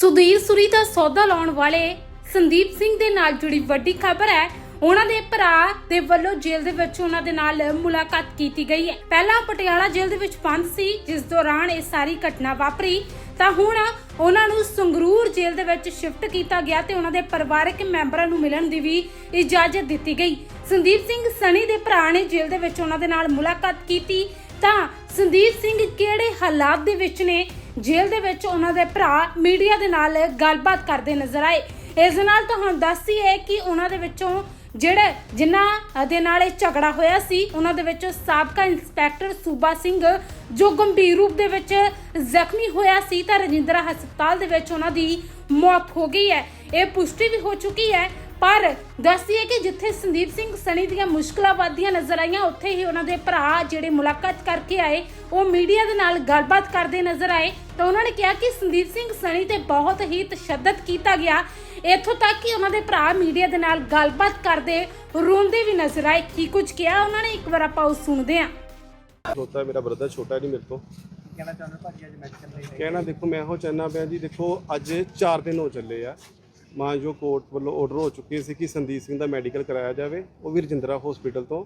ਸੁਧੀਰ ਸੁਰੀ ਦਾ ਸੌਦਾ ਲਾਉਣ ਵਾਲੇ ਸੰਦੀਪ ਸਿੰਘ ਦੇ ਨਾਲ ਜੁੜੀ ਵੱਡੀ ਖਬਰ ਹੈ। ਉਹਨਾਂ ਦੇ ਭਰਾ ਦੇ ਵੱਲੋਂ ਜੇਲ੍ਹ ਦੇ ਵਿੱਚ ਉਹਨਾਂ ਦੇ ਨਾਲ ਮੁਲਾਕਾਤ ਕੀਤੀ ਗਈ ਹੈ। ਪਹਿਲਾਂ ਪਟਿਆਲਾ ਜੇਲ੍ਹ ਦੇ ਵਿੱਚ ਬੰਦ ਸੀ, ਜਿਸ ਦੌਰਾਨ ਇਹ ਸਾਰੀ ਘਟਨਾ ਵਾਪਰੀ। ਤਾਂ ਹੁਣ ਉਹਨਾਂ ਨੂੰ ਸੰਗਰੂਰ ਜੇਲ੍ਹ ਦੇ ਵਿੱਚ ਸ਼ਿਫਟ ਕੀਤਾ ਗਿਆ ਤੇ ਉਹਨਾਂ ਦੇ ਪਰਿਵਾਰਕ ਮੈਂਬਰਾਂ ਨੂੰ ਮਿਲਣ ਦੀ ਵੀ ਇਜਾਜ਼ਤ ਦਿੱਤੀ ਗਈ। ਸੰਦੀਪ ਸਿੰਘ ਸਣੀ ਦੇ ਭਰਾ ਨੇ ਜੇਲ੍ਹ ਦੇ ਵਿੱਚ ਉਹਨਾਂ ਦੇ ਨਾਲ ਮੁਲਾਕਾਤ ਕੀਤੀ। ਤਾਂ ਸੰਦੀਪ ਸਿੰਘ ਕਿਹੜੇ ਹਾਲਾਤ ਦੇ ਵਿੱਚ ਨੇ? ਜੇਲ੍ਹ ਦੇ ਵਿੱਚ ਉਹਨਾਂ ਦੇ ਭਰਾ ਮੀਡੀਆ ਦੇ ਨਾਲ ਗੱਲਬਾਤ ਕਰਦੇ ਨਜ਼ਰ ਆਏ। ਇਸ ਨਾਲ ਤੁਹਾਨੂੰ ਦੱਸਦੀ ਹੈ ਕਿ ਉਹਨਾਂ ਦੇ ਵਿੱਚੋਂ ਜਿਹੜੇ ਜਿਨ੍ਹਾਂ ਦੇ ਨਾਲ ਇਹ ਝਗੜਾ ਹੋਇਆ ਸੀ, ਉਹਨਾਂ ਦੇ ਵਿੱਚ ਸਾਬਕਾ ਇੰਸਪੈਕਟਰ ਸੂਬਾ ਸਿੰਘ ਜੋ ਗੰਭੀਰ ਰੂਪ ਦੇ ਵਿੱਚ ਜ਼ਖਮੀ ਹੋਇਆ ਸੀ, ਤਾਂ ਰਜਿੰਦਰਾ ਹਸਪਤਾਲ ਦੇ ਵਿੱਚ ਉਹਨਾਂ ਦੀ ਮੌਤ ਹੋ ਗਈ ਹੈ। ਇਹ ਪੁਸ਼ਟੀ ਵੀ ਹੋ ਚੁੱਕੀ ਹੈ ਪਰ ਦੱਸੀਏ ਕਿ ਜਿੱਥੇ ਸੰਦੀਪ ਸਿੰਘ ਸਣੀ ਦੀਆਂ ਮੁਸ਼ਕਲਾਂ ਵੱਧਦੀਆਂ ਨਜ਼ਰ ਆਈਆਂ ਉੱਥੇ ਹੀ ਉਹਨਾਂ ਦੇ ਭਰਾ ਜਿਹੜੇ ਮੁਲਾਕਾਤ ਕਰਕੇ ਆਏ ਉਹ ਮੀਡੀਆ ਦੇ ਨਾਲ ਗੱਲਬਾਤ ਕਰਦੇ ਨਜ਼ਰ ਆਏ ਤਾਂ ਉਹਨਾਂ ਨੇ ਕਿਹਾ ਕਿ ਸੰਦੀਪ ਸਿੰਘ ਸਣੀ ਤੇ ਬਹੁਤ ਹੀ ਤਸ਼ੱਦਦ ਕੀਤਾ ਗਿਆ। ਇੱਥੋਂ ਤੱਕ ਕਿ ਉਹਨਾਂ ਦੇ ਭਰਾ ਮੀਡੀਆ ਦੇ ਨਾਲ ਗੱਲਬਾਤ ਕਰਦੇ ਰੋਂਦੇ ਵੀ ਨਜ਼ਰ ਆਏ। ਕੀ ਕੁਝ ਕਿਹਾ ਉਹਨਾਂ ਨੇ? ਇੱਕ ਵਾਰ ਆਪਾਂ ਉਹ ਸੁਣਦੇ ਹਾਂ। ਛੋਟਾ ਮੇਰਾ ਬ੍ਰਦਰ ਛੋਟਾ ਨਹੀਂ ਮੇਰੇ ਤੋਂ। ਕਹਿਣਾ ਚਾਹੁੰਦਾ ਭਾਜੀ ਅੱਜ ਮੈਡੀਕਲ ਲਈ ਕਹਿਣਾ ਦੇਖੋ ਮੈਂ ਇਹੋ ਚਾਹੁੰਦਾ ਪਿਆ ਜੀ ਦੇਖੋ ਅੱਜ 4 ਦਿਨ ਹੋ ਚੱਲੇ ਆ। ਮਾਂ ਜੋ ਕੋਰਟ ਵੱਲੋਂ ਆਰਡਰ ਹੋ ਚੁੱਕੇ ਸੀ ਕਿ ਸੰਦੀਪ ਸਿੰਘ ਦਾ ਮੈਡੀਕਲ ਕਰਾਇਆ ਜਾਵੇ, ਉਹ ਵੀ ਰਜਿੰਦਰਾ ਹਸਪੀਟਲ ਤੋਂ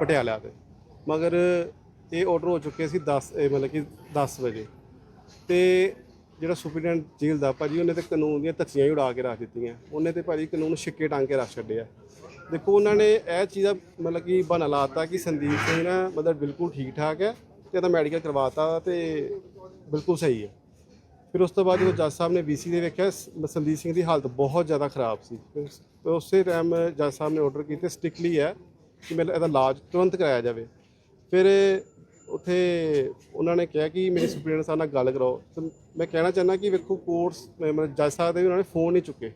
ਪਟਿਆਲਾ ਤੇ ਮਗਰ ਇਹ ਆਰਡਰ ਹੋ ਚੁੱਕੇ ਸੀ 10 ਇਹ ਮਤਲਬ ਕਿ 10 ਵਜੇ। ਤੇ ਜਿਹੜਾ ਸੁਪਰੀਡੈਂਟ ਜੇਲ੍ਹ ਦਾ ਭਾਜੀ, ਉਹਨੇ ਤੇ ਕਾਨੂੰਨ ਦੀਆਂ ਧੱਚੀਆਂ ਹੀ ਉਡਾ ਕੇ ਰੱਖ ਦਿੱਤੀਆਂ। ਉਹਨੇ ਤੇ ਭਾਜੀ ਕਾਨੂੰਨ ਛਿੱਕੇ ਟਾਂਗ ਕੇ ਰੱਖ ਛੱਡਿਆ। ਦੇਖੋ, ਉਹਨਾਂ ਨੇ ਇਹ ਚੀਜ਼ ਦਾ ਮਤਲਬ ਕਿ ਬਹਾਨਾ ਲਾਤਾ ਕਿ ਸੰਦੀਪ ਸਿੰਘ ਨਾ ਮਤਲਬ ਬਿਲਕੁਲ ਠੀਕ ਠਾਕ ਹੈ ਤੇ ਇਹਦਾ ਮੈਡੀਕਲ ਕਰਵਾਤਾ ਤੇ ਬਿਲਕੁਲ ਸਹੀ ਹੈ। ਫਿਰ ਉਸ ਤੋਂ ਬਾਅਦ ਜਦੋਂ ਜੱਜ ਸਾਹਿਬ ਨੇ ਵੀਸੀ ਦੇ ਵੇਖਿਆ ਸੰਦੀਪ ਸਿੰਘ ਦੀ ਹਾਲਤ ਬਹੁਤ ਜ਼ਿਆਦਾ ਖਰਾਬ ਸੀ। ਫਿਰ ਉਸੇ ਟਾਈਮ ਜੱਜ ਸਾਹਿਬ ਨੇ ਆਰਡਰ ਕੀਤੇ ਸਟ੍ਰਿਕਟਲੀ ਹੈ ਕਿ ਮੇਰਾ ਇਹਦਾ ਇਲਾਜ ਤੁਰੰਤ ਕਰਾਇਆ ਜਾਵੇ। ਫਿਰ ਉੱਥੇ ਉਹਨਾਂ ਨੇ ਕਿਹਾ ਕਿ ਮੇਰੇ ਸੁਪਰੀਡੈਂਟ ਸਾਹਿਬ ਨਾਲ ਗੱਲ ਕਰਾਓ। ਮੈਂ ਕਹਿਣਾ ਚਾਹੁੰਦਾ ਕਿ ਵੇਖੋ ਕੋਰਸ ਮਤਲਬ ਜੱਜ ਸਾਹਿਬ ਦੇ ਵੀ ਉਹਨਾਂ ਨੇ ਫੋਨ ਨਹੀਂ ਚੁੱਕੇ।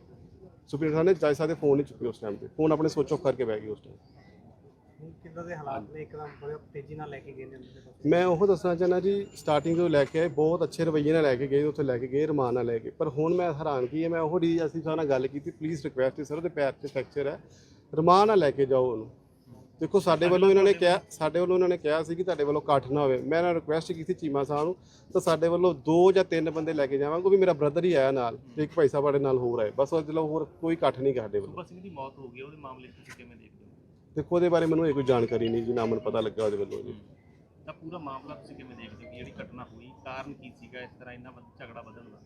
ਸੁਪਰੀਡੈਂਟ ਸਾਹਿਬ ਨੇ ਜੱਜ ਸਾਹਿਬ ਦੇ ਫੋਨ ਨਹੀਂ ਚੁੱਕੇ ਉਸ ਟਾਈਮ ਤੇ। ਫੋਨ ਆਪਣੇ ਸੋਚ ਆਫ ਕਰਕੇ ਬਹਿ ਗਏ ਉਸ ਟਾਈਮ ਕਿੱਦਾਂ ਦੇ ਹਾਲਾਤ ਨੇ? ਇੱਕਦਮ ਬੜੇ ਤੇਜ਼ੀ ਨਾਲ ਲੈ ਕੇ ਗਏ ਨੇ ਉਹਨਾਂ ਦੇ ਪਾਸੇ ਮੈਂ ਉਹ ਦੱਸਣਾ ਚਾਹੁੰਦਾ ਜੀ ਸਟਾਰਟਿੰਗ ਤੋਂ ਲੈ ਕੇ ਆਏ ਬਹੁਤ ਅੱਛੇ ਰਵੱਈਏ ਨਾਲ ਲੈ ਕੇ ਗਏ ਉੱਥੇ ਲੈ ਕੇ ਗਏ ਰਮਾਨ ਨਾਲ ਲੈ ਕੇ। ਪਰ ਹੁਣ ਮੈਂ ਹੈਰਾਨ ਕੀ ਹੈ ਮੈਂ ਉਹ ਡੀ ਅਸੀਂ ਸਾਹਿਬ ਨਾਲ ਗੱਲ ਕੀਤੀ ਪਲੀਜ਼ ਰਿਕੁਐਸਟ ਹੈ ਸਰ ਉਹਦੇ ਪੈਰ 'ਚ ਫ੍ਰੈਕਚਰ ਹੈ। ਰਮਾਨ ਨਾਲ ਲੈ ਕੇ ਜਾਓ ਉਹਨੂੰ। ਦੇਖੋ ਸਾਡੇ ਵੱਲੋਂ ਇਹਨਾਂ ਨੇ ਕਿਹਾ ਸਾਡੇ ਵੱਲੋਂ ਇਹਨਾਂ ਨੇ ਕਿਹਾ ਸੀ ਕਿ ਤੁਹਾਡੇ ਵੱਲੋਂ ਇਕੱਠ ਨਾ ਹੋਵੇ। ਮੈਂ ਇਹਨਾਂ ਨੂੰ ਰਿਕੁਐਸਟ ਕੀਤੀ ਚੀਮਾ ਸਾਹਿਬ ਨੂੰ ਤਾਂ ਸਾਡੇ ਵੱਲੋਂ ਦੋ ਜਾਂ ਤਿੰਨ ਬੰਦੇ ਲੈ ਕੇ ਜਾਵਾਂਗੇ ਉਹ ਵੀ ਮੇਰਾ ਬ੍ਰਦਰ ਹੀ ਆਇਆ ਨਾਲ ਤੇ ਇੱਕ ਭਾਈ ਸਾਹਿਬ ਸਾਡੇ ਨਾਲ ਹੋਰ ਆਏ। ਬਸ ਉਹਦੇ ਹੋਰ ਕੋਈ ਇਕੱਠ ਨਹੀਂ ਸਾਡੇ ਵੱਲੋਂ। ਸਿੰਘ ਦੀ ਮੌਤ ਹੋ ਗਈ ਉਹਦੇ ਮਾਮਲੇ 'ਚ ਤੁਸੀਂ ਕਿਵੇਂ ਦੇਖਦੇ ਦੇਖੋ ਉਹਦੇ ਬਾਰੇ ਮੈਨੂੰ ਇਹ ਕੋਈ ਜਾਣਕਾਰੀ ਨਹੀਂ ਜੀ ਨਾ ਮੈਨੂੰ ਪਤਾ ਲੱਗਾ ਉਹਦੇ ਵੱਲੋਂ ਜੀ। ਤਾਂ ਪੂਰਾ ਮਾਮਲਾ ਤੁਸੀਂ ਕਿਵੇਂ ਦੇਖਦੇ ਹੋ ਕਿ ਜਿਹੜੀ ਘਟਨਾ ਹੋਈ ਕਾਰਨ ਕੀ ਸੀਗਾ ਇਸ ਤਰ੍ਹਾਂ ਇੰਨਾ ਵੱਧ ਝਗੜਾ ਵਧਣ ਦਾ?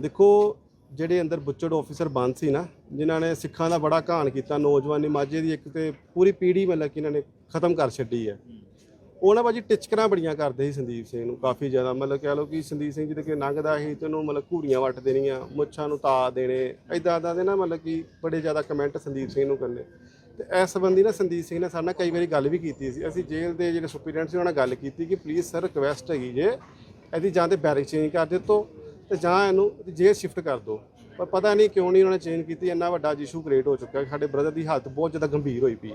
ਦੇਖੋ ਜਿਹੜੇ ਅੰਦਰ ਬੁੱਚੜ ਆਫੀਸਰ ਬੰਦ ਸੀ ਨਾ ਜਿਨ੍ਹਾਂ ਨੇ ਸਿੱਖਾਂ ਦਾ ਬੜਾ ਘਾਣ ਕੀਤਾ ਨੌਜਵਾਨੀ ਮਾਝੇ ਦੀ ਇੱਕ ਤੇ ਪੂਰੀ ਪੀੜ੍ਹੀ ਮਤਲਬ ਕਿ ਇਹਨਾਂ ਨੇ ਖਤਮ ਕਰ ਛੱਡੀ ਹੈ। ਉਹ ਨਾ ਭਾਜੀ ਟਿਚਕਰਾਂ ਬੜੀਆਂ ਕਰਦੇ ਸੀ ਸੰਦੀਪ ਸਿੰਘ ਨੂੰ ਕਾਫੀ ਜ਼ਿਆਦਾ। ਮਤਲਬ ਕਹਿ ਲਓ ਕਿ ਸੰਦੀਪ ਸਿੰਘ ਜਿਹਦੇ ਕਿ ਲੰਘਦਾ ਸੀ ਤੇ ਉਹਨੂੰ ਮਤਲਬ ਘੂੜੀਆਂ ਵੱਟ ਦੇਣੀਆਂ ਮੁੱਛਾਂ ਨੂੰ ਤਾ ਦੇਣੇ ਐਦਾਂ ਐਦਾਂ ਦੇ ਨਾ ਮਤਲਬ ਕਿ ਬੜੇ ਜ਼ਿਆਦਾ ਕਮੈਂਟ ਸੰਦੀਪ ਸਿੰਘ ਨੂੰ ਕਰਨੇ। ਤੇ ਇਸ ਸੰਬੰਧੀ ਨਾ ਸੰਦੀਪ ਸਿੰਘ ਨੇ ਸਾਡੇ ਨਾਲ ਕਈ ਵਾਰੀ ਗੱਲ ਵੀ ਕੀਤੀ ਸੀ। ਅਸੀਂ ਜੇਲ੍ਹ ਦੇ ਜਿਹੜੇ ਸੁਪਰੀਡੈਂਟ ਸੀ, ਉਹਨਾਂ ਨਾਲ ਗੱਲ ਕੀਤੀ ਕਿ ਪਲੀਜ਼ ਸਰ ਰਿਕਵੈਸਟ ਹੈਗੀ ਜੇ, ਇਹਦੀ ਜਾਂ ਤੇ ਬੈਰਿਕ ਚੇਂਜ ਕਰ ਦਿੱਤੋ ਤੇ ਜਾਂ ਇਹਨੂੰ ਜੇਲ੍ਹ ਸ਼ਿਫਟ ਕਰ ਦਿਓ। ਪਰ ਪਤਾ ਨਹੀਂ ਕਿਉਂ ਨਹੀਂ ਉਹਨਾਂ ਨੇ ਚੇਂਜ ਕੀਤੀ, ਇੰਨਾ ਵੱਡਾ ਇਸ਼ੂ ਕ੍ਰੀਏਟ ਹੋ ਚੁੱਕਾ ਹੈ ਸਾਡੇ ਬ੍ਰਦਰ ਦੀ ਹਾਲਤ ਬਹੁਤ ਜ਼ਿਆਦਾ ਗੰਭੀਰ ਹੋਈ ਪਈ ਹੈ।